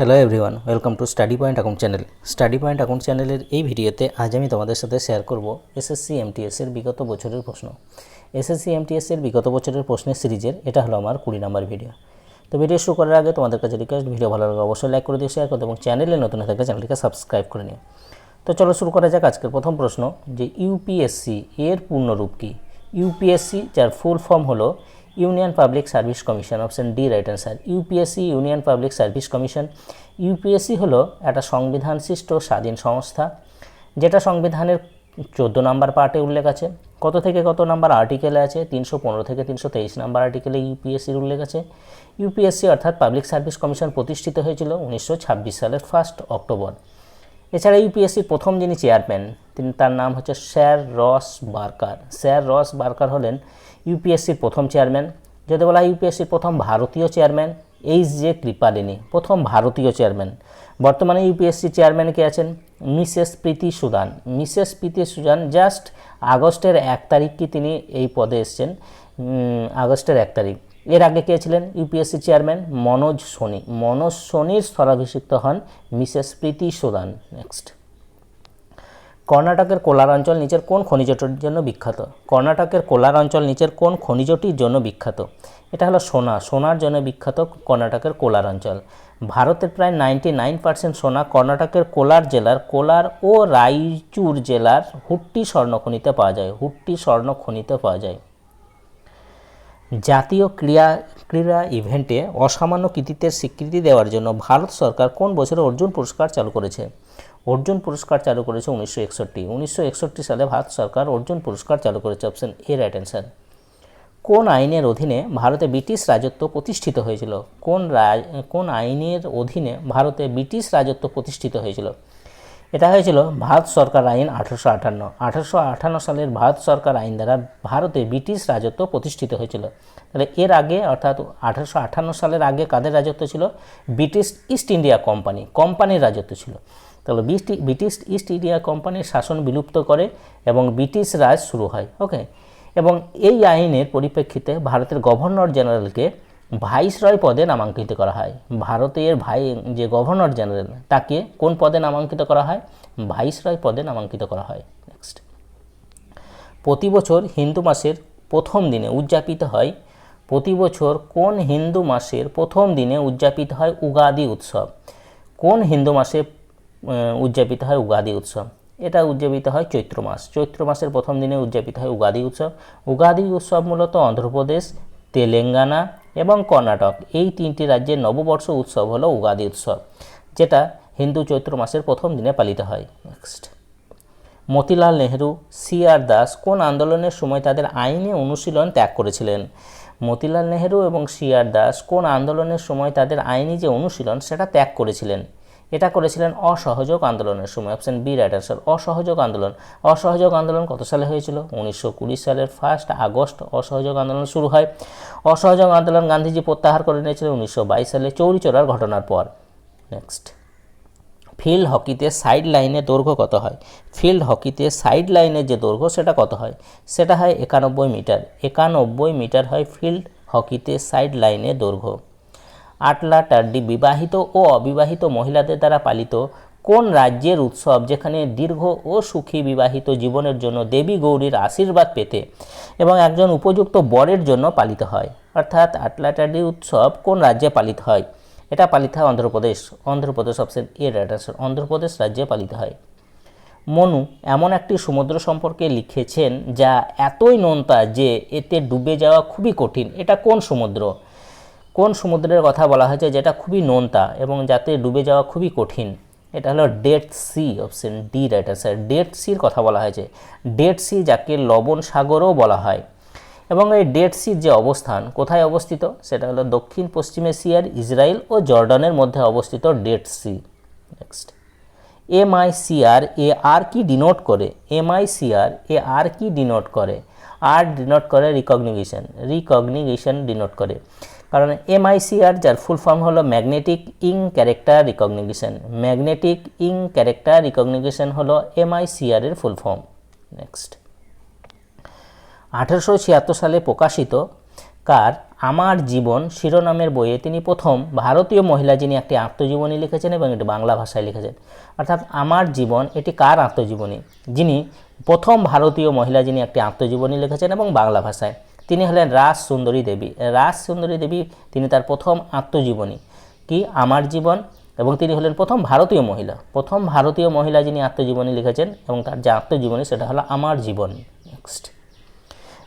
Hello everyone welcome to Study Point Account channel Study Point Account চ্যানেলের এই ভিডিওতে আজ আমি তোমাদের সাথে শেয়ার করব এসএসসি এমটিএস এর বিগত বছরের প্রশ্ন। এসএসসি এমটিএস এর বিগত বছরের প্রশ্নের সিরিজের, এটা হলো আমার কুড়ি নম্বর ভিডিও তো ভিডিও শুরু করার আগে তোমাদের কাছে রিকোয়েস্ট ভিডিও ভালো লাগলে অবশ্যই লাইক করে দিয়ে শেয়ার করতে এবং চ্যানেলে নতুন থাকলে চ্যানেলটিকে সাবস্ক্রাইব করে নিও। তো চলো শুরু করা যাক আজকের প্রথম প্রশ্ন, যে ইউপিএসসি এর পূর্ণরূপ কী? ইউপিএসসি যার ফুল ফর্ম হলো Union Public Service Commission option D right answer UPSC Union Public Service Commission UPSC হলো একটা সংবিধান সৃষ্ট স্বাধীন সংস্থা, যেটা সংবিধানের চোদ্দ নাম্বার পার্টে উল্লেখ আছে। কত থেকে কত নাম্বার আর্টিকেলে আছে? তিনশো পনেরো থেকে তিনশো তেইশ নাম্বার আর্টিকেলে ইউপিএসসির উল্লেখ আছে। ইউপিএসসি অর্থাৎ পাবলিক সার্ভিস কমিশন প্রতিষ্ঠিত হয়েছিল উনিশশো ছাব্বিশ সালের ফার্স্ট অক্টোবর এছাড়া ইউপিএসসির প্রথম যিনি চেয়ারম্যান, তিনি তার নাম হচ্ছে স্যার রস বার্কার। স্যার রস বার্কার হলেন ইউপিএসসির প্রথম চেয়ারম্যান। যদি বলা হয় ইউপিএসসির প্রথম ভারতীয় চেয়ারম্যান এইচ জে কৃপালিনী, প্রথম ভারতীয় চেয়ারম্যান। বর্তমানে ইউপিএসসি চেয়ারম্যান কে আছেন? Mrs Preeti Sudan. Mrs Preeti Sudan just আগস্টের এক তারিখ কি তিনি এই পদে এসছেন? আগস্টের এক তারিখ। এর আগে কে ছিলেন? UPSC chairman Manoj Soni. Manoj সোনির স্থলাভিষিক্ত হন মিসেস প্রীতি সুদান। নেক্সট। কর্ণাটকের কোলার অঞ্চল নিচের কোন খনিজটির জন্য বিখ্যাত? কর্ণাটকের কোলার অঞ্চল নিচের কোন খনিজটির জন্য বিখ্যাত? এটা হলো সোনা। সোনার জন্য বিখ্যাত কর্ণাটকের কোলার অঞ্চল ভারতের প্রায় নাইনটি নাইন পার্সেন্ট সোনা কর্ণাটকের কোলার জেলার কোলার ও রাইচুর জেলার হুট্টি স্বর্ণখনিতে পাওয়া যায়। হুট্টি স্বর্ণখনিতে পাওয়া যায়। জাতীয় ক্রীড়া ক্রীড়া ইভেন্টে অসামান্য কৃতিত্বের স্বীকৃতি দেওয়ার জন্য ভারত সরকার কোন বছরে অর্জুন পুরস্কার চালু করেছে? অর্জুন পুরস্কার চালু করেছে উনিশশো একষট্টি। উনিশশো একষট্টি সালে ভারত সরকার অর্জুন পুরস্কার চালু করেছে অপশন এ রাইট অ্যান্সার কোন আইনের অধীনে ভারতে ব্রিটিশ রাজত্ব প্রতিষ্ঠিত হয়েছিল? কোন কোন আইনের অধীনে ভারতে ব্রিটিশ রাজত্ব প্রতিষ্ঠিত হয়েছিল? এটা হয়েছিল ভারত সরকার আইন আঠারোশো আটান্ন। আঠারোশো আটান্ন সালের ভারত সরকার আইন দ্বারা ভারতে ব্রিটিশ রাজত্ব প্রতিষ্ঠিত হয়েছিল। তাহলে এর আগে, অর্থাৎ আঠারোশো আটান্ন সালের আগে কাদের রাজত্ব ছিল? ব্রিটিশ ইস্ট ইন্ডিয়া কোম্পানি, কোম্পানির রাজত্ব ছিল। তাহলে ব্রিটি- ব্রিটিশ ইস্ট ইন্ডিয়া কোম্পানির শাসন বিলুপ্ত করে এবং ব্রিটিশ রাজ শুরু হয় ওকে এবং এই আইনের পরিপ্রেক্ষিতে ভারতের গভর্নর জেনারেলকে ভাইসরয় পদে নামাঙ্কিত করা হয়। ভারতের ভাই যে গভর্নর জেনারেল, তাকে কোন পদে নামাঙ্কিত করা হয়? ভাইসরয় পদে নামাঙ্কিত করা হয়। নেক্সট প্রতি বছর হিন্দু মাসের প্রথম দিনে উদযাপিত হয়। প্রতি বছর কোন হিন্দু মাসের প্রথম দিনে উদযাপিত হয় উগাদি উৎসব? কোন হিন্দু মাসে উদযাপিত হয় উগাদি উৎসব? এটা উদযাপিত হয় চৈত্র মাস। চৈত্র মাসের প্রথম দিনে উদযাপিত হয় উগাদি উৎসব। উগাদি উৎসব মূলত অন্ধ্রপ্রদেশ, তেলেঙ্গানা এবং কর্ণাটক। এই তিনটি রাজ্যের নববর্ষ উৎসব হলো উগাদি উৎসব, যেটা হিন্দু চৈত্র মাসের প্রথম দিনে পালিত হয়। Next Motilal Nehru, C R Das কোন আন্দোলনের সময় তাদের আইনে অনুশীলন ত্যাগ করেছিলেন? মতিলাল নেহেরু এবং সি আর দাস কোন আন্দোলনের সময় তাদের আইনি যে অনুশীলন, সেটা ত্যাগ করেছিলেন? এটা করেছিলেন অসহযোগ আন্দোলনের সময়। অপশন বি রাইট আনসার অসহযোগ আন্দোলন। অসহযোগ আন্দোলন কত সালে হয়েছিল? উনিশশো কুড়ি সালের ফার্স্ট আগস্ট অসহযোগ আন্দোলন শুরু হয়। অসহযোগ আন্দোলন গান্ধীজি প্রত্যাহার করে নিয়েছিলেন উনিশশো বাইশ সালে চৌরি চৌরার ঘটনার পর। নেক্সট ফিল্ড হকিতে সাইড লাইনের দৈর্ঘ্য কত হয়? ফিল্ড হকিতে সাইড লাইনের যে দৈর্ঘ্য, সেটা কত হয়? সেটা হয় একানব্বই মিটার। একানব্বই মিটার হয় ফিল্ড হকিতে সাইড লাইনের দৈর্ঘ্য। আটলা টাড্ডি বিবাহিত ও অবিবাহিত মহিলাদের দ্বারা পালিত কোন রাজ্যের উৎসব যেখানে দীর্ঘ ও সুখী বিবাহিত জীবনের জন্য দেবী গৌরীর আশীর্বাদ পেতে এবং একজন উপযুক্ত বরের জন্য পালিত হয়? অর্থাৎ আটলাটাডি উৎসব কোন রাজ্যে পালিত হয়? এটা পালিত হয় Andhra Pradesh. Andhra Pradesh option A right answer Andhra Pradesh রাজ্যে পালিত হয়। মনু, এমন একটি সমুদ্র সম্পর্কে লিখেছেন যা এতই নোনতা যে এতে ডুবে যাওয়া খুবই কঠিন। এটা কোন সমুদ্র? কোন সমুদ্রের কথা বলা হয়েছে যেটা খুবই নোনতা এবং যাতে ডুবে যাওয়া খুবই কঠিন? এটা হলো Dead Sea, option D right answer Dead সির কথা বলা হয়েছে। ডেড সি যাকে লবণ সাগরও বলা হয়। এবং এই ডেড সির যে অবস্থান, কোথায় অবস্থিত? সেটা হলো দক্ষিণ পশ্চিম এশিয়ার ইসরায়েল ও জর্ডানের মধ্যে অবস্থিত ডেড সি। নেক্সট এমআইসিআর, এ আর কি ডিনোট করে? এমআইসিআর, এ আর কি ডিনোট করে? আর ডিনোট করে রিকগনিগেশন রিকগনিগেশন ডিনোট করে। কারণ এমআইসিআর যার ফুল ফর্ম হলো magnetic ink character recognition magnetic ink character recognition হলো এমআইসিআর এর ফুল ফর্ম নেক্সট আঠারোশো সালে প্রকাশিত কার আমার জীবন শিরোনামের বইয়ে তিনি প্রথম ভারতীয় মহিলা যিনি একটি আত্মজীবনী লিখেছেন এবং এটি বাংলা ভাষায় লিখেছেন। অর্থাৎ আমার জীবন, এটি কার আত্মজীবনী? যিনি প্রথম ভারতীয় মহিলা যিনি একটি আত্মজীবনী লিখেছেন এবং বাংলা ভাষায়। তিনি হলেন রাজ সুন্দরী দেবী। রাজ সুন্দরী দেবী তিনি তার প্রথম আত্মজীবনী। কি? আমার জীবন। এবং তিনি হলেন প্রথম ভারতীয় মহিলা। প্রথম ভারতীয় মহিলা যিনি আত্মজীবনী লিখেছেন এবং তার যে আত্মজীবনী সেটা হলো আমার জীবন। নেক্সট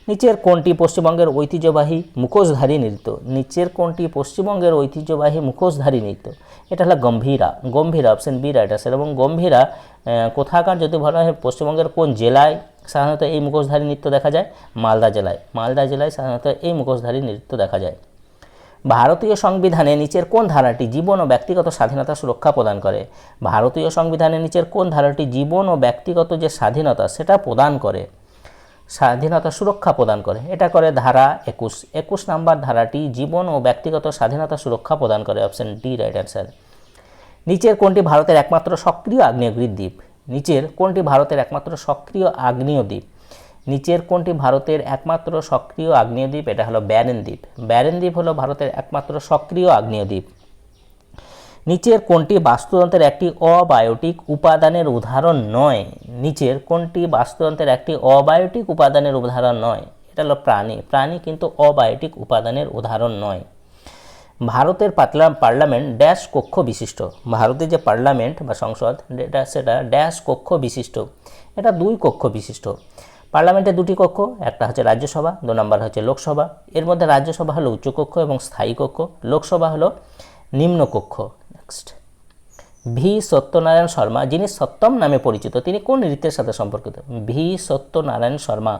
নিচের কোনটি পশ্চিমবঙ্গের ঐতিহ্যবাহী মুখোশধারী নৃত্য। নিচের কোনটি পশ্চিমবঙ্গের ঐতিহ্যবাহী মুখোশধারী নৃত্য। এটা হলো Gambhira Gambhira option B right আছে এবং গম্ভীরা কোথাকার যদি বলা হয় পশ্চিমবঙ্গের কোন জেলায় সাধারণত এই মুখোশধারী নৃত্য দেখা যায়? মালদা জেলায়। মালদা জেলায় সাধারণত এই মুখোশধারী নৃত্য দেখা যায়। ভারতীয় সংবিধানে নিচের কোন ধারাটি জীবন ও ব্যক্তিগত স্বাধীনতা সুরক্ষা প্রদান করে? ভারতীয় সংবিধানে নিচের কোন ধারাটি জীবন ও ব্যক্তিগত যে স্বাধীনতা, সেটা প্রদান করে? স্বাধীনতা সুরক্ষা প্রদান করে। এটা করে ধারা একুশ। একুশ নাম্বার ধারাটি জীবন ও ব্যক্তিগত স্বাধীনতা সুরক্ষা প্রদান করে, অপশন ডি, রাইট অ্যান্সার। নিচের কোনটি ভারতের একমাত্র সক্রিয় আগ্নেয়গিরি দ্বীপ? নিচের কোনটি ভারতের একমাত্র সক্রিয় আগ্নেয় দ্বীপ? নিচের কোনটি ভারতের একমাত্র সক্রিয় আগ্নেয় দ্বীপ? এটা হলো ব্যারেন দ্বীপ। ব্যারেন দ্বীপ হলো ভারতের একমাত্র সক্রিয় আগ্নেয় দ্বীপ। নিচের কোনটি বাস্তুতন্ত্রের একটি অবায়োটিক উপাদানের উদাহরণ নয়। নিচের কোনটি বাস্তুতন্ত্রের একটি অবায়োটিক উপাদানের উদাহরণ নয়। এটা হলো প্রাণী। প্রাণী কিন্তু অবায়োটিক উপাদানের উদাহরণ নয়। ভারতের পাতলা পার্লামেন্ট ড্যাশ কক্ষ বিশিষ্ট। ভারতের যে পার্লামেন্ট বা সংসদ সেটা ড্যাশ কক্ষ বিশিষ্ট। এটা দুই কক্ষ বিশিষ্ট। পার্লামেন্টে দুটি কক্ষ, একটা হচ্ছে রাজ্যসভা, দু নম্বর হচ্ছে লোকসভা। এর মধ্যে রাজ্যসভা হলো উচ্চকক্ষ এবং স্থায়ী কক্ষ। লোকসভা হলো নিম্ন কক্ষ নেক্সট ভি সত্যনারায়ণ শর্মা যিনি সত্যম নামে পরিচিত, তিনি কোন নৃত্যের সাথে সম্পর্কিত? ভি সত্যনারায়ণ শর্মা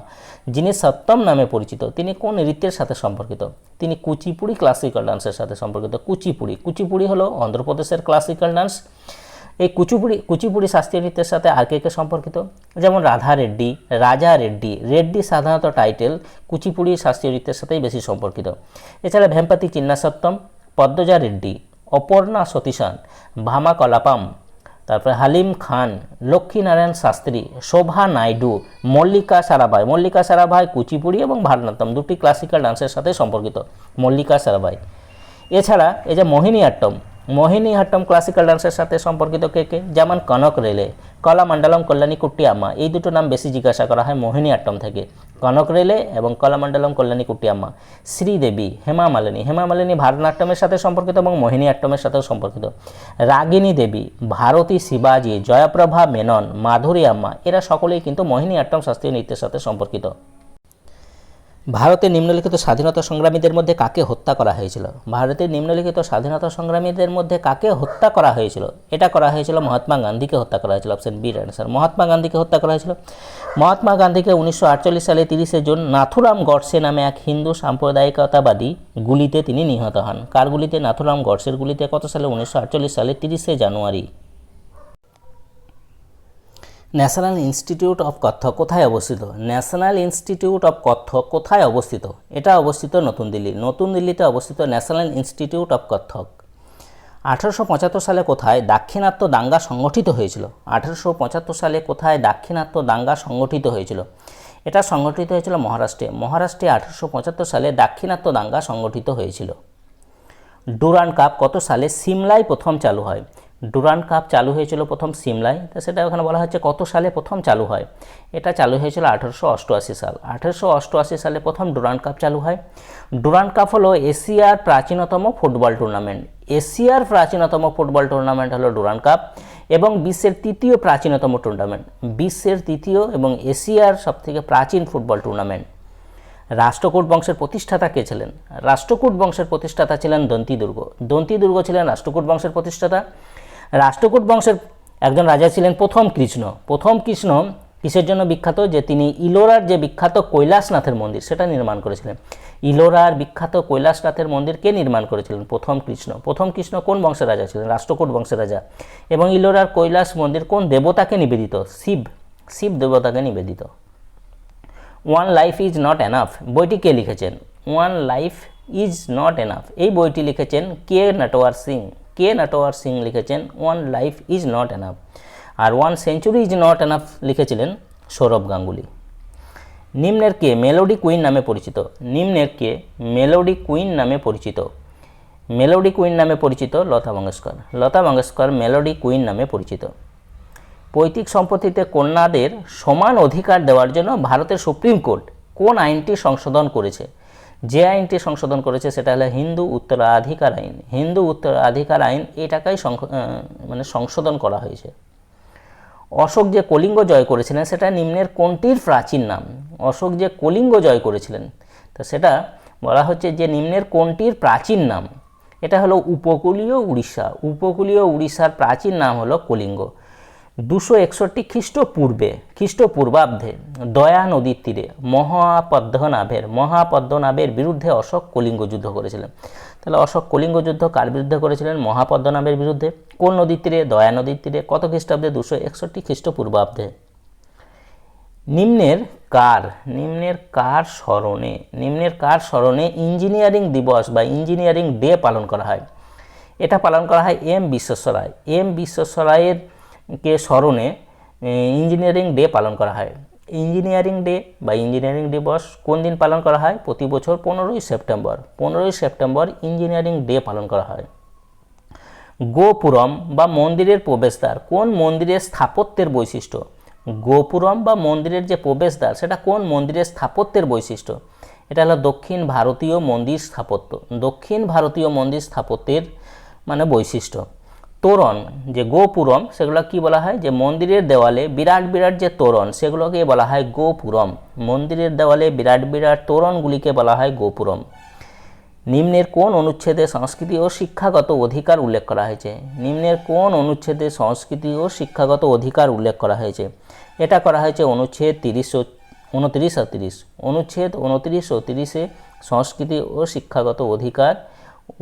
যিনি সত্যম নামে পরিচিত, তিনি কোন নৃত্যের সাথে সম্পর্কিত? তিনি কুচিপুড়ি ক্লাসিক্যাল ডান্সের সাথে সম্পর্কিত। কুচিপুড়ি কুচিপুড়ি হলো অন্ধ্রপ্রদেশের ক্লাসিক্যাল ডান্স এই কুচিপুড়ি কুচিপুড়ি শাস্ত্রীয় নৃত্যের সাথে আর কে কে সম্পর্কিত? যেমন রাধা রেড্ডি, রাজা রেড্ডি রেড্ডি সাধারণত টাইটেল কুচিপুড়ি শাস্ত্রীয় নৃত্যের সাথেই বেশি সম্পর্কিত। এছাড়া ভেম্পাতি চিন্নাসত্তম, পদ্মজা রেড্ডি অপর্ণা সতীশান, ভামা কলাপাম, তারপরে হালিম খান, লক্ষ্মীনারায়ণ শাস্ত্রী, শোভা নাইডু, মল্লিকা সারাভাই। মল্লিকা সারাভাই, কুচিপুড়ি এবং ভারতনাট্যম। দুটি ক্লাসিক্যাল ডান্সের সাথে সম্পর্কিত। মল্লিকা সারাভাই। এছাড়া এই যে মোহিনীআট্টম মোহিনীআট্টম ক্লাসিক্যাল ডান্সের সাথে সম্পর্কিত কে কে? যেমন কনক রেলে, কলামণ্ডলম কল্যাণী কুট্টিয়াম্মা এই দুটো নাম বেশি জিজ্ঞাসা করা হয় মোহিনীআট্টম থেকে। কনক রেলে এবং কলামণ্ডলম কল্যাণী কুট্টিয়াম্মা শ্রীদেবী, হেমা মালিনী হেমা মালিনী ভারতনাট্যমের সাথে সম্পর্কিত এবং মোহিনীআট্টমের সাথেও সম্পর্কিত। রাগিনী দেবী, ভারতী শিবাজি, জয়প্রভা মেনন, মাধুরী আম্মা, এরা সকলেই কিন্তু মোহিনীআট্টম শাস্ত্রীয় নৃত্যের সাথে সম্পর্কিত। ভারতের নিম্নলিখিত স্বাধীনতা সংগ্রামীদের মধ্যে কাকে হত্যা করা হয়েছিল? ভারতের নিম্নলিখিত স্বাধীনতা সংগ্রামীদের মধ্যে কাকে হত্যা করা হয়েছিল? এটা করা হয়েছিল মহাত্মা গান্ধীকে হত্যা করা হয়েছিল অপশন বি অ্যান্সার মহাত্মা গান্ধীকে হত্যা করা হয়েছিল। মহাত্মা গান্ধীকে উনিশশো আটচল্লিশ সালে তিরিশে জুন নাথুরাম গডসে নামে এক হিন্দু সাম্প্রদায়িকতাবাদী গুলিতে তিনি নিহত হন। কার গুলিতে? নাথুরাম গডসের গুলিতে। কত সালে? উনিশশো আটচল্লিশ সালে তিরিশে January. National Institute of Kathak কোথায় অবস্থিত? ন্যাশনাল ইনস্টিটিউট অফ কত্থক কোথায় অবস্থিত? এটা অবস্থিত নতুন দিল্লি। নতুন দিল্লিতে অবস্থিত ন্যাশনাল ইনস্টিটিউট অফ কত্থক আঠারোশো পঁচাত্তর সালে কোথায় দাক্ষিণাত্য দাঙ্গা সংগঠিত হয়েছিল? আঠারোশো পঁচাত্তর সালে কোথায় দাক্ষিণাত্য দাঙ্গা সংগঠিত হয়েছিল? এটা সংগঠিত হয়েছিল মহারাষ্ট্রে। মহারাষ্ট্রে আঠারোশো পঁচাত্তর সালে দাক্ষিণাত্য দাঙ্গা সংগঠিত হয়েছিল। ডুরান কাপ কত সালে সিমলায় প্রথম চালু হয়? ডুরান কাপ চালু হয়েছিল প্রথম সিমলায়, তো সেটা ওখানে বলা হচ্ছে কত সালে প্রথম চালু হয়? এটা চালু হয়েছিল আঠারোশো অষ্টআশি সাল। আঠারোশো অষ্টআশি সালে প্রথম ডুরান কাপ চালু হয়। ডুরান কাপ হলো এশিয়ার প্রাচীনতম ফুটবল টুর্নামেন্ট। এশিয়ার প্রাচীনতম ফুটবল টুর্নামেন্ট হলো ডুরান কাপ এবং বিশ্বের তৃতীয় প্রাচীনতম টুর্নামেন্ট। বিশ্বের তৃতীয় এবং এশিয়ার সবথেকে প্রাচীন ফুটবল টুর্নামেন্ট। রাষ্ট্রকূট বংশের প্রতিষ্ঠাতা কে ছিলেন? রাষ্ট্রকূট বংশের প্রতিষ্ঠাতা ছিলেন দন্তি দুর্গ। দন্তি দুর্গ ছিলেন রাষ্ট্রকূট বংশের প্রতিষ্ঠাতা। রাষ্ট্রকূট বংশের একজন রাজা ছিলেন প্রথম কৃষ্ণ। প্রথম কৃষ্ণ কিসের জন্য বিখ্যাত? যে তিনি ইলোরার যে বিখ্যাত কৈলাসনাথের মন্দির, সেটা নির্মাণ করেছিলেন। ইলোরার বিখ্যাত কৈলাসনাথের মন্দির কে নির্মাণ করেছিলেন? প্রথম কৃষ্ণ। প্রথম কৃষ্ণ কোন বংশের রাজা ছিলেন? রাষ্ট্রকূট বংশের রাজা। এবং ইলোরার কৈলাস মন্দির কোন দেবতাকে নিবেদিত? শিব। শিব দেবতাকে নিবেদিত। One Life Is Not Enough. বইটি কে লিখেছেন? One Life Is Not Enough. এই বইটি লিখেছেন কে নটওয়ার সিং। কে নটওয়ার সিং লিখেছেন One Life Is Not Enough R One Century Is Not Enough লিখেছিলেন সৌরভ গাঙ্গুলি নিম্নের কে মেলোডি কুইন নামে পরিচিত নিম্নের কে মেলোডি কুইন নামে পরিচিত মেলোডি কুইন নামে পরিচিত লতা মঙ্গেশকর লতা মঙ্গেশকর মেলোডি কুইন নামে পরিচিত পৈতৃক সম্পত্তিতে কন্যাদের সমান অধিকার দেওয়ার জন্য ভারতের সুপ্রিম কোর্ট, কোন আইনটি সংশোধন করেছে? যে আইনটি সংশোধন করেছে সেটা হলো হিন্দু উত্তরাধিকার আইন। হিন্দু উত্তরাধিকার আইন এটাকেই মানে সংশোধন করা হয়েছে। অশোক যে কলিঙ্গ জয় করেছিলেন সেটা নিম্নের কোনটির প্রাচীন নাম? অশোক যে কলিঙ্গ জয় করেছিলেন, তো সেটা বলা হচ্ছে যে নিম্নের কোনটির প্রাচীন নাম? এটা হলো উপকূলীয় উড়িষ্যা। উপকূলীয় উড়িষ্যার প্রাচীন নাম হলো কলিঙ্গ। দুশো একষট্টি খ্রিস্টপূর্বে, খ্রিস্টপূর্বাব্দে দয়া নদীর তীরে মহাপদ্মনাভের মহাপদ্মনাভের বিরুদ্ধে অশোক কলিঙ্গ যুদ্ধ করেছিলেন। তাহলে অশোক কলিঙ্গ যুদ্ধ কার বিরুদ্ধে করেছিলেন? মহাপদ্মনাভের বিরুদ্ধে। কোন নদীর তীরে? দয়া নদীর তীরে। কত খ্রিস্টাব্দে? দুশো একষট্টি খ্রিস্টপূর্বাব্দে। নিম্নের কার নিম্নের কার স্মরণে, নিম্নের কার স্মরণে ইঞ্জিনিয়ারিং দিবস বা ইঞ্জিনিয়ারিং ডে পালন করা হয়। এটা পালন করা হয় এম বিশ্বেশ্বরায় এম বিশ্বেশ্বরায়ের কে স্মরণে ইঞ্জিনিয়ারিং ডে পালন করা হয়। ইঞ্জিনিয়ারিং ডে বা ইঞ্জিনিয়ারিং দিবস কোন দিন পালন করা হয়? প্রতি বছর পনেরোই সেপ্টেম্বর। পনেরোই সেপ্টেম্বর ইঞ্জিনিয়ারিং ডে পালন করা হয়। গোপুরম বা মন্দিরের প্রবেশদ্বার, কোন মন্দিরের স্থাপত্যের বৈশিষ্ট্য? গোপুরম বা মন্দিরের যে প্রবেশদ্বার, সেটা কোন মন্দিরের স্থাপত্যের বৈশিষ্ট্য? এটা হলো দক্ষিণ ভারতীয় মন্দির স্থাপত্য। দক্ষিণ ভারতীয় মন্দির স্থাপত্যের মানে বৈশিষ্ট্য। তোরণ, যে গোপুরম, সেগুলো কি বলা হয়? যে মন্দিরের দেওয়ালে বিরাট বিরাট যে তোরণ, সেগুলোকে বলা হয় গোপুরম। মন্দিরের দেওয়ালে বিরাট বিরাট তোরণগুলিকে বলা হয় গোপুরম। নিম্নের কোন অনুচ্ছেদে সংস্কৃতি ও শিক্ষাগত অধিকার উল্লেখ করা হয়েছে? নিম্নের কোন অনুচ্ছেদে সংস্কৃতি ও শিক্ষাগত অধিকার উল্লেখ করা হয়েছে? এটা করা হয়েছে অনুচ্ছেদ তিরিশ ও উনত্রিশ আর তিরিশ। অনুচ্ছেদ উনত্রিশ ও তিরিশে সংস্কৃতি ও শিক্ষাগত অধিকার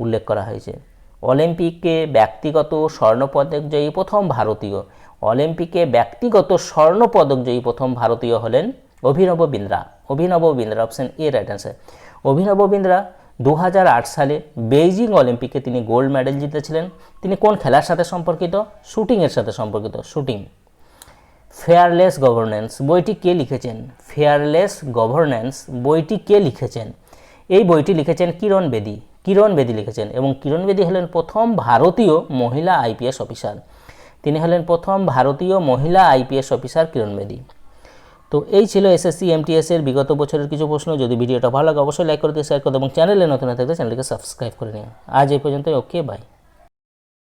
উল্লেখ করা হয়েছে। অলিম্পিকে ব্যক্তিগত স্বর্ণপদক জয়ী প্রথম ভারতীয়। অলিম্পিকে ব্যক্তিগত স্বর্ণপদক জয়ী প্রথম ভারতীয় হলেন Abhinav Bindra. Abhinav Bindra option A right answer Abhinav Bindra দু হাজার আট সালে বেইজিং অলিম্পিকে তিনি গোল্ড মেডেল জিতেছিলেন। তিনি কোন খেলার সাথে সম্পর্কিত? শুটিংয়ের সাথে সম্পর্কিত। শুটিং। ফেয়ারলেস গভর্নেন্স বইটি কে লিখেছেন? ফেয়ারলেস গভর্নেন্স বইটি কে লিখেছেন? এই বইটি লিখেছেন কিরণ বেদী। কিরণ বেদী লিখেছেন এবং কিরণ বেদী হলেন প্রথম ভারতীয় মহিলা আইপিএস অফিসার। তিনি হলেন প্রথম ভারতীয় মহিলা আইপিএস অফিসার কিরণ বেদী। তো এই ছিল এসএসসি, এমটিএস এর বিগত বছরের কিছু প্রশ্ন। যদি ভিডিওটা ভালো লাগে, অবশ্যই লাইক করে দিয়ে শেয়ার করতে এবং চ্যানেলে নতুন থাকলে চ্যানেলকে সাবস্ক্রাইব করে নিন আজ এই পর্যন্ত ওকে বাই